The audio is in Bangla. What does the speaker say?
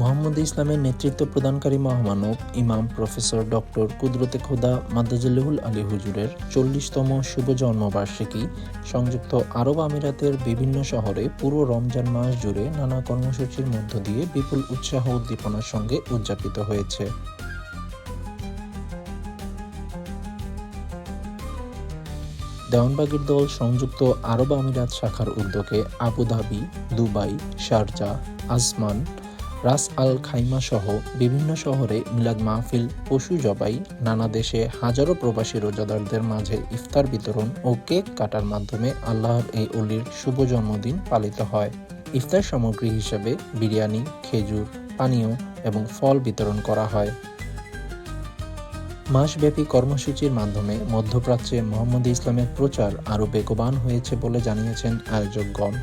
মোহাম্মদ ইসলামের নেতৃত্ব প্রদানকারী মহামানব ইমাম প্রফেসর ডক্টর কুদরতে খোদা মাদ্দাজলিহুল আলী হুজুরের চল্লিশতম শুভ জন্মবার্ষিকী, সংযুক্ত আরব আমিরাতের বিভিন্ন শহরে পুরো রমজান মাস জুড়ে নানা কর্মসূচির মধ্য দিয়ে বিপুল উৎসাহ উদ্দীপনার সঙ্গে উদযাপিত হয়েছে। দেওয়ানবাগির দল সংযুক্ত আরব আমিরাত শাখার উদ্যোগে Abu Dhabi, Dubai, Sharjah, Ajman Ras Al Khaimah সহ বিভিন্ন শহরে মিলাদ মাহফিল, পশু জবাই, নানা দেশে হাজারো প্রবাসী রোজাদারদের মাঝে ইফতার বিতরণ ও কেক কাটার মাধ্যমে আল্লাহর এই অলির শুভ জন্মদিন পালিত হয়। ইফতার সামগ্রী হিসেবে বিরিয়ানি, খেজুর, পানীয় এবং ফল বিতরণ করা হয়। মাসব্যাপী কর্মসূচির মাধ্যমে মধ্যপ্রাচ্যে মোহাম্মদ ইসলামের প্রচার আরও বেগবান হয়েছে বলে জানিয়েছেন আয়োজকগণ।